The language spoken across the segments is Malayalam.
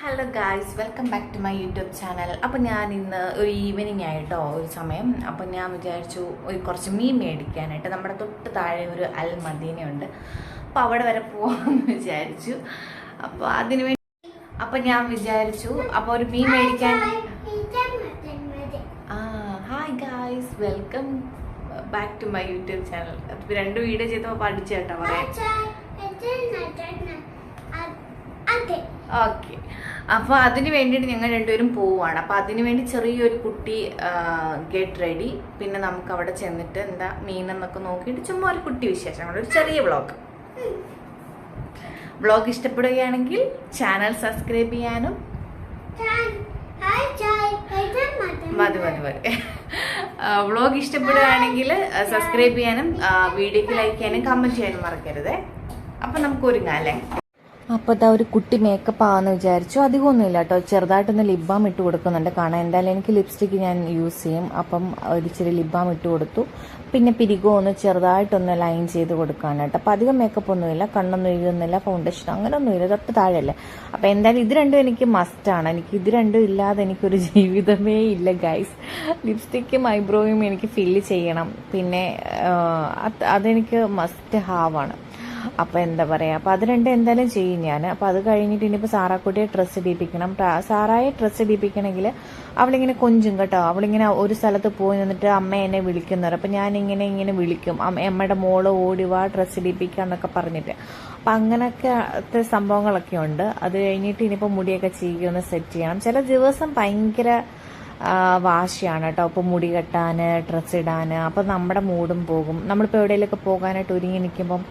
Hello guys welcome back to my YouTube channel അപ്പോൾ ഞാൻ ഇന്ന് ഒരു ഈവനിങ് ആയിട്ടോ ഒരു സമയം. അപ്പോൾ ഞാൻ വിചാരിച്ചു ഒരു കുറച്ച് മീൻ മേടിക്കാനായിട്ട്. നമ്മുടെ തൊട്ട് താഴെ ഒരു അൽ മദീനയുണ്ട് അപ്പോൾ അവിടെ വരെ പോകാമെന്ന് വിചാരിച്ചു. അപ്പോൾ അതിന് വേണ്ടി അപ്പോൾ ഞാൻ വിചാരിച്ചു അപ്പോൾ ഒരു മീൻ മേടിക്കാൻ ആ hi guys welcome back to my YouTube channel രണ്ട് വീഡിയോ ചെയ്തപ്പോൾ പഠിച്ചു കേട്ടോ പറയാം ഓക്കെ അപ്പോൾ അതിന് വേണ്ടിയിട്ട് ഞങ്ങൾ രണ്ടുപേരും പോവുകയാണ് അപ്പോൾ അതിന് വേണ്ടി ചെറിയൊരു കുട്ടി ഗെറ്റ് റെഡി പിന്നെ നമുക്ക് അവിടെ ചെന്നിട്ട് എന്താ മീനെന്നൊക്കെ നോക്കിയിട്ട് ചുമ്മാ ഒരു കുട്ടി വിശേഷം. ഒരു ചെറിയ വ്ളോഗ് വ്ളോഗ് ഇഷ്ടപ്പെടുകയാണെങ്കിൽ ചാനൽ സബ്സ്ക്രൈബ് ചെയ്യാനും മതി. മതി മതി വ്ളോഗ് ഇഷ്ടപ്പെടുകയാണെങ്കിൽ സബ്സ്ക്രൈബ് ചെയ്യാനും വീഡിയോക്ക് ലൈക്ക് ചെയ്യാനും കമന്റ് ചെയ്യാനും മറക്കരുത്. അപ്പം നമുക്ക് ഒരുങ്ങാം അല്ലേ? അപ്പോൾ ഇതാ ഒരു കുട്ടി മേക്കപ്പ് ആവാന്ന് വിചാരിച്ചു. അധികമൊന്നുമില്ല കേട്ടോ ചെറുതായിട്ടൊന്ന് ലിപ് ബാം ഇട്ട് കൊടുക്കുന്നുണ്ട് കാണാൻ. എന്തായാലും എനിക്ക് ലിപ്സ്റ്റിക്ക് ഞാൻ യൂസ് ചെയ്യും. അപ്പം ഒരു ചെറിയ ലിപ് ബാം ഇട്ട് കൊടുത്തു. പിന്നെ പിരികോ ഒന്ന് ചെറുതായിട്ടൊന്ന് ലൈൻ ചെയ്ത് കൊടുക്കാനാണ് കേട്ടോ അപ്പം അധികം മേക്കപ്പ് ഒന്നുമില്ല. കണ്ണൊന്നും എഴുതുന്നില്ല ഫൗണ്ടേഷൻ അങ്ങനെയൊന്നുമില്ല തൊട്ട് താഴെയല്ലേ. അപ്പോൾ എന്തായാലും ഇത് രണ്ടും എനിക്ക് മസ്റ്റ് ആണ്. എനിക്ക് ഇത് രണ്ടും ഇല്ലാതെ എനിക്കൊരു ജീവിതമേ ഇല്ല ഗൈസ് ലിപ്സ്റ്റിക്കും ഐബ്രോയും എനിക്ക് ഫില്ല് ചെയ്യണം. പിന്നെ അത് അതെനിക്ക് മസ്റ്റ് ഹാവാണ് അപ്പോൾ എന്താ പറയുക അപ്പോൾ അത് രണ്ടും എന്തായാലും ചെയ്യും ഞാൻ അപ്പോൾ അത് കഴിഞ്ഞിട്ട് ഇനിയിപ്പോൾ സാറാക്കുട്ടിയെ ഡ്രസ്സ് ഇടിപ്പിക്കണം സാറായെ ഡ്രസ്സ് ഇടിപ്പിക്കണമെങ്കിൽ അവളിങ്ങനെ കൊഞ്ചും കേട്ടോ. അവളിങ്ങനെ ഒരു സ്ഥലത്ത് പോയി നിന്നിട്ട് അമ്മ എന്നെ വിളിക്കുന്നവർ അപ്പോൾ ഞാൻ ഇങ്ങനെ ഇങ്ങനെ വിളിക്കും. അമ്മയുടെ മോൾ ഓടിവാ ഡ്രസ്സ് ഇടിപ്പിക്കുക എന്നൊക്കെ പറഞ്ഞിട്ട്. അപ്പം അങ്ങനെയൊക്കെ സംഭവങ്ങളൊക്കെ ഉണ്ട്. അത് കഴിഞ്ഞിട്ട് ഇനിയിപ്പോൾ മുടിയൊക്കെ ചെയ്യുകയൊന്ന് സെറ്റ് ചെയ്യണം. ചില ദിവസം ഭയങ്കര വാശിയാണ് കേട്ടോ. അപ്പോൾ മുടി കെട്ടാൻ ഡ്രസ്സ് ഇടാൻ അപ്പോൾ നമ്മുടെ മൂടും പോകും. നമ്മളിപ്പോൾ എവിടെയെങ്കിലുമൊക്കെ പോകാനായിട്ട് ഒരുങ്ങി നിൽക്കുമ്പം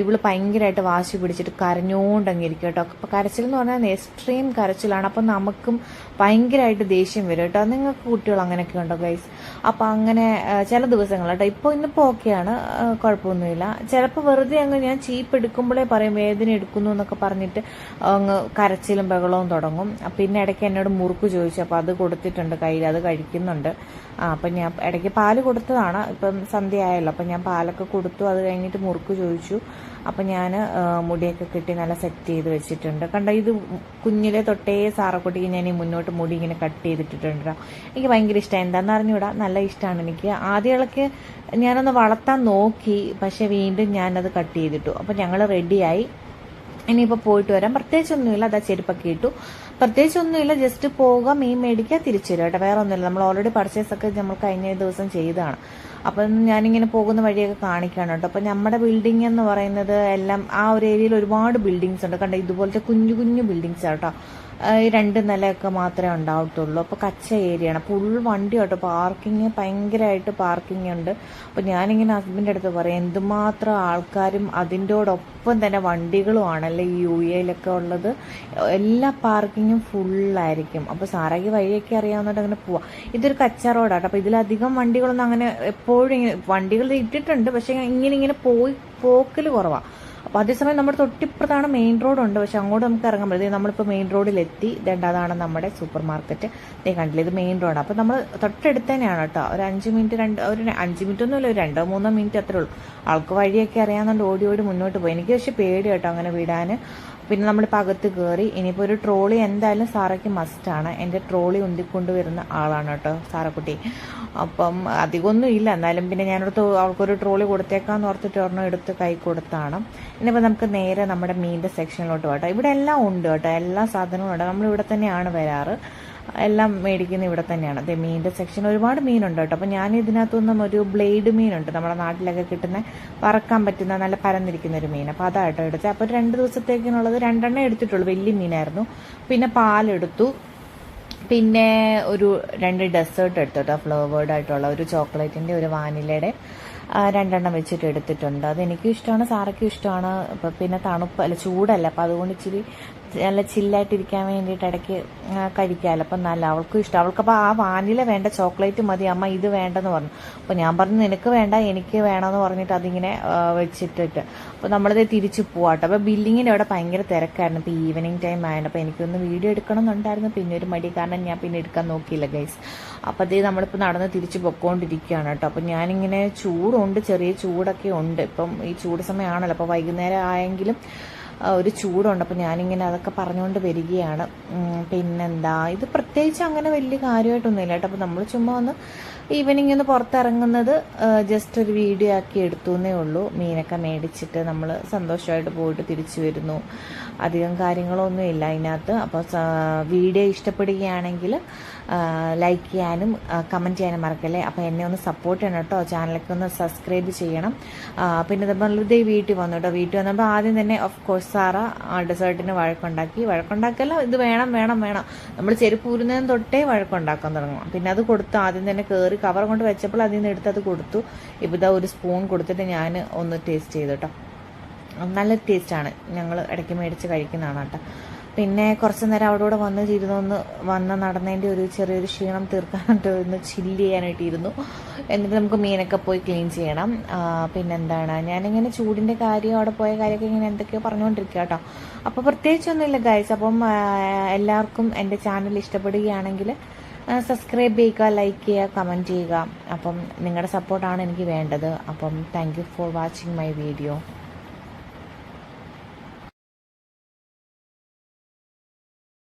ഇവൾ ഭയങ്കരമായിട്ട് വാശി പിടിച്ചിട്ട് കരഞ്ഞുകൊണ്ടങ്ങ് ഇരിക്കും കേട്ടോ. അപ്പോൾ കരച്ചിൽ എന്ന് പറഞ്ഞാൽ എക്സ്ട്രീം കരച്ചിലാണ്. അപ്പം നമുക്കും ഭയങ്കരമായിട്ട് ദേഷ്യം വരും കേട്ടോ. നിങ്ങൾക്ക് കുട്ടികൾ അങ്ങനെയൊക്കെ ഉണ്ടോ ഗൈസ് അപ്പം അങ്ങനെ ചില ദിവസങ്ങൾ കേട്ടോ. ഇപ്പോൾ ഇന്നിപ്പോൾ ഓക്കെയാണ് കുഴപ്പമൊന്നുമില്ല. ചിലപ്പോൾ വെറുതെ അങ്ങ് ഞാൻ ചീപ്പ് എടുക്കുമ്പോഴേ പറയും വേദന എടുക്കുന്നു എന്നൊക്കെ പറഞ്ഞിട്ട് അങ്ങ് കരച്ചിലും ബഹളവും തുടങ്ങും. പിന്നെ ഇടയ്ക്ക് എന്നോട് മുറുക്ക് ചോദിച്ചു. അപ്പോൾ അത് കൊടുത്തിട്ടുണ്ട് കയ്യിൽ അത് കഴിക്കുന്നുണ്ട്. അപ്പം ഞാൻ ഇടയ്ക്ക് പാൽ കൊടുത്തതാണ്. ഇപ്പം സന്ധ്യ ആയല്ലോ അപ്പം ഞാൻ പാലൊക്കെ കൊടുത്തു അത് കഴിഞ്ഞിട്ട് മുറുക്ക് ചോദിച്ചു. അപ്പം ഞാൻ മുടിയൊക്കെ കെട്ടി നല്ല സെറ്റ് ചെയ്ത് വെച്ചിട്ടുണ്ട്. കണ്ട ഇത് കുഞ്ഞിലെ തൊട്ടേ സാറക്കുട്ടിക്ക് ഞാൻ ഈ മുന്നോട്ട് മുടി ഇങ്ങനെ കട്ട് ചെയ്തിട്ടിട്ടുണ്ട് എനിക്ക് ഭയങ്കര ഇഷ്ടമാണ് എന്താണെന്ന് അറിഞ്ഞൂടാ? നല്ല ഇഷ്ടമാണ് എനിക്ക്. ആദ്യകളൊക്കെ ഞാനൊന്ന് വളർത്താൻ നോക്കി പക്ഷെ വീണ്ടും ഞാനത് കട്ട് ചെയ്തിട്ടു. അപ്പം ഞങ്ങൾ റെഡിയായി ഇനിയിപ്പോൾ പോയിട്ട് വരാം. പ്രത്യേകിച്ചൊന്നുമില്ല അതാ ചെരുപ്പൊക്കെ ഇട്ടു. പ്രത്യേകിച്ചൊന്നുമില്ല ജസ്റ്റ് പോവുക മീൻ മേടിക്കുക തിരിച്ചു വരിക കേട്ടോ. വേറെ ഒന്നുമില്ല നമ്മൾ ഓൾറെഡി പർച്ചേസ് ഒക്കെ നമ്മൾ കഴിഞ്ഞ ദിവസം ചെയ്തതാണ്. അപ്പം ഞാനിങ്ങനെ പോകുന്ന വഴിയൊക്കെ കാണിക്കുകയാണ് കേട്ടോ. അപ്പം നമ്മുടെ ബിൽഡിംഗ് എന്ന് പറയുന്നത് എല്ലാം ആ ഒരു ഏരിയയിൽ ഒരുപാട് ബിൽഡിങ്സ് ഉണ്ട്. കണ്ടോ? ഇതുപോലത്തെ കുഞ്ഞു കുഞ്ഞു ബിൽഡിങ്സ് കേട്ടോ. രണ്ട് നിലയൊക്കെ മാത്രമേ ഉണ്ടാവത്തുള്ളൂ. അപ്പോൾ കച്ച ഏരിയയാണ്. ഫുൾ വണ്ടി കേട്ടോ പാർക്കിങ് ഭയങ്കരമായിട്ട് പാർക്കിംഗ് ഉണ്ട്. അപ്പോൾ ഞാനിങ്ങനെ ഹസ്ബൻഡിന്റെ അടുത്ത് പറയും എന്തുമാത്രം ആൾക്കാരും അതിന്റോടൊപ്പം തന്നെ വണ്ടികളും ആണല്ലേ ഈ യു എയിലൊക്കെ ഉള്ളത്? എല്ലാ പാർക്കിങ്ങും ഫുള്ളായിരിക്കും. അപ്പോൾ സാറാക്ക് വഴിയൊക്കെ അറിയാവുന്നതുകൊണ്ട് അങ്ങനെ പോവാം. ഇതൊരു കച്ച റോഡാണ് അപ്പോൾ ഇതിലധികം വണ്ടികളൊന്നും അങ്ങനെ എപ്പോഴും ഇങ്ങനെ വണ്ടികൾ ഇട്ടിട്ടുണ്ട്. പക്ഷേ ഇങ്ങനെ ഇങ്ങനെ പോയി പോക്കൽ കുറവാണ് അപ്പോൾ അതേസമയം നമ്മുടെ തൊട്ടിപ്പുറത്താണ് മെയിൻ റോഡ് ഉണ്ട്. പക്ഷെ അങ്ങോട്ട് നമുക്ക് ഇറങ്ങാൻ പറ്റില്ല. നമ്മളിപ്പോൾ മെയിൻ റോഡിലെത്തി അതാണ് നമ്മുടെ സൂപ്പർ മാർക്കറ്റ് നീ കണ്ടില്ല ഇത് മെയിൻ റോഡാണ് അപ്പോൾ നമ്മൾ തൊട്ടടുത്ത് തന്നെയാണ് കേട്ടോ. ഒരു അഞ്ച് മിനിറ്റ് രണ്ട് ഒരു അഞ്ച് മിനിറ്റ് ഒന്നുമില്ല ഒരു രണ്ടോ മൂന്നോ മിനിറ്റ് അത്രേ ഉള്ളൂ. ആൾക്ക് വഴിയൊക്കെ അറിയാവുന്നതുകൊണ്ട് ഓടി ഓടി മുന്നോട്ട് പോയി. എനിക്ക് പക്ഷേ പേടി കേട്ടോ അങ്ങനെ വിടാൻ പിന്നെ നമ്മൾ അകത്ത് കയറി ഇനിയിപ്പോൾ ഒരു ട്രോളി എന്തായാലും സാറയ്ക്ക് മസ്റ്റാണ് എന്റെ ട്രോളി ഉന്തിക്കൊണ്ട് വരുന്ന ആളാണ് കേട്ടോ സാറക്കുട്ടി. അപ്പം അധികമൊന്നും ഇല്ല. എന്നാലും പിന്നെ ഞാനടുത്ത് അവൾക്കൊരു ട്രോളി കൊടുത്തേക്കാന്ന് ഓർത്തിട്ട് ഒരെണ്ണം എടുത്ത് കൈ കൊടുത്താണ്. ഇനിയിപ്പോൾ നമുക്ക് നേരെ നമ്മുടെ മീന്റെ സെക്ഷനിലോട്ട് പോകട്ടോ ഇവിടെ എല്ലാം ഉണ്ട് കേട്ടോ. എല്ലാ സാധനവും ഉണ്ട്. നമ്മളിവിടെ തന്നെയാണ് വരാറ്. എല്ലാം മേടിക്കുന്നത് ഇവിടെ തന്നെയാണ്. അതെ മീനിന്റെ സെക്ഷൻ ഒരുപാട് മീനുണ്ട് കേട്ടോ. അപ്പോൾ ഞാൻ ഇതിനകത്തുനിന്നും ഒരു ബ്ലേഡ് മീനുണ്ട്. നമ്മുടെ നാട്ടിലൊക്കെ കിട്ടുന്ന വറക്കാൻ പറ്റുന്ന നല്ല പരന്നിരിക്കുന്ന ഒരു മീൻ അപ്പോൾ അതായിട്ടോ എടുത്തത്. അപ്പോൾ രണ്ട് ദിവസത്തേക്കിനുള്ളത് രണ്ടെണ്ണം എടുത്തിട്ടുള്ളൂ. വലിയ മീനായിരുന്നു. പിന്നെ പാലെടുത്തു. പിന്നെ ഒരു രണ്ട് ഡെസേർട്ട് എടുത്തു കേട്ടോ. ഫ്ലേവേർഡ് ആയിട്ടുള്ള ഒരു ചോക്ലേറ്റിന്റെ ഒരു വാനിലയുടെ രണ്ടെണ്ണം വെച്ചിട്ട് എടുത്തിട്ടുണ്ട്. അതെനിക്കും ഇഷ്ടമാണ് സാറയ്ക്കും ഇഷ്ടമാണ്. അപ്പം പിന്നെ തണുപ്പ് അല്ല ചൂടല്ല. അപ്പം അതുകൊണ്ട് ഇച്ചിരി നല്ല ചില്ലായിട്ടിരിക്കാൻ വേണ്ടിയിട്ട് ഇടയ്ക്ക് കഴിക്കാമല്ലോ അപ്പം നല്ല അവൾക്കും ഇഷ്ടം. അവൾക്കപ്പോൾ ആ വാനില വേണ്ട ചോക്ലേറ്റ് മതി അമ്മ ഇത് വേണ്ടെന്ന് പറഞ്ഞു. അപ്പോൾ ഞാൻ പറഞ്ഞു നിനക്ക് വേണ്ട എനിക്ക് വേണമെന്ന് പറഞ്ഞിട്ട് അതിങ്ങനെ വെച്ചിട്ടിട്ട്. അപ്പോൾ നമ്മളിത് തിരിച്ചു പോവാട്ടോ. അപ്പോൾ ബില്ലിങ്ങിന്റെ അവിടെ ഭയങ്കര തിരക്കായിരുന്നു. ഇപ്പോൾ ഈവനിങ് ടൈം ആയിരുന്നു അപ്പോൾ എനിക്കൊന്ന് വീഡിയോ എടുക്കണം എന്നുണ്ടായിരുന്നു. പിന്നെ ഒരു മടി കാരണം ഞാൻ പിന്നെ എടുക്കാൻ നോക്കിയില്ല ഗൈസ് അപ്പോൾ അതേ നമ്മളിപ്പോൾ നടന്ന് തിരിച്ച് പൊക്കോണ്ടിരിക്കുകയാണ് കേട്ടോ. അപ്പോൾ ഞാനിങ്ങനെ ചൂടുണ്ട് ചെറിയ ചൂടൊക്കെ ഉണ്ട്. ഇപ്പം ഈ ചൂട് സമയമാണല്ലോ. അപ്പോൾ വൈകുന്നേരം ആയെങ്കിലും ഒരു ചൂടുണ്ട്. അപ്പോൾ ഞാനിങ്ങനെ അതൊക്കെ പറഞ്ഞുകൊണ്ട് വരികയാണ്. പിന്നെന്താ? ഇത് പ്രത്യേകിച്ച് അങ്ങനെ വലിയ കാര്യമായിട്ടൊന്നുമില്ല കേട്ടോ. അപ്പോൾ നമ്മൾ ചുമ്മാ ഒന്ന് ഈവനിങ് ഒന്ന് പുറത്തിറങ്ങുന്നത് ജസ്റ്റ് ഒരു വീഡിയോ ആക്കി എടുത്തു എന്നേ ഉള്ളൂ. മീനൊക്കെ മേടിച്ചിട്ട് നമ്മൾ സന്തോഷമായിട്ട് പോയിട്ട് തിരിച്ചു വരുന്നു. അധികം കാര്യങ്ങളൊന്നും ഇല്ല അതിനകത്ത്. അപ്പോൾ വീഡിയോ ഇഷ്ടപ്പെടുകയാണെങ്കിൽ ലൈക്ക് ചെയ്യാനും കമന്റ് ചെയ്യാനും മറക്കല്ലേ? അപ്പോൾ എന്നെ ഒന്ന് സപ്പോർട്ട് ചെയ്യണം കേട്ടോ. ചാനലൊക്കെ ഒന്ന് സബ്സ്ക്രൈബ് ചെയ്യണം. പിന്നെ ഇതേ വീട്ടിൽ വന്നു കേട്ടോ. വീട്ടിൽ വന്നപ്പോൾ ആദ്യം തന്നെ ഓഫ് കോഴ്സ് സാറ ഡെസേർട്ടിന് വഴക്കുണ്ടാക്കി. വഴക്കുണ്ടാക്കല്ല ഇത് വേണം വേണം വേണം. നമ്മൾ ചെരുപ്പ് ഊരുന്നതിന് തൊട്ടേ വഴക്കുണ്ടാക്കാൻ തുടങ്ങും പിന്നെ അത് കൊടുത്ത് ആദ്യം തന്നെ കയറി കവർ കൊണ്ട് വെച്ചപ്പോൾ അതിൽ നിന്ന് എടുത്ത് അത് കൊടുത്തു. ഇപ്പോൾ ഇതാ ഒരു സ്പൂൺ കൊടുത്തിട്ട് ഞാൻ ഒന്ന് ടേസ്റ്റ് ചെയ്തു കേട്ടോ നല്ല ടേസ്റ്റാണ് ഞങ്ങൾ ഇടയ്ക്ക് മേടിച്ച് കഴിക്കുന്നതാണ് കേട്ടോ പിന്നെ കുറച്ച് നേരം അവിടെ കൂടെ വന്ന് ചിരുന്നൊന്ന് വന്ന് നടന്നതിന്റെ ഒരു ചെറിയൊരു ക്ഷീണം തീർക്കാനായിട്ട് ഒന്ന് ചില്ല് ചെയ്യാനായിട്ട് ഇരുന്നു എന്നിട്ട് നമുക്ക് മീനൊക്കെ പോയി ക്ലീൻ ചെയ്യണം. പിന്നെന്താണ്? ഞാനിങ്ങനെ ചൂടിന്റെ കാര്യം അവിടെ പോയ കാര്യമൊക്കെ ഇങ്ങനെ എന്തൊക്കെയോ പറഞ്ഞുകൊണ്ടിരിക്കുക കേട്ടോ അപ്പോൾ പ്രത്യേകിച്ചൊന്നുമില്ല ഗൈസ് അപ്പം എല്ലാവർക്കും എന്റെ ചാനൽ ഇഷ്ടപ്പെടുകയാണെങ്കിൽ സബ്സ്ക്രൈബ് ചെയ്യുക ലൈക്ക് ചെയ്യുക കമന്റ് ചെയ്യുക. അപ്പം നിങ്ങളുടെ സപ്പോർട്ടാണ് എനിക്ക് വേണ്ടത്. അപ്പം thank for watching my video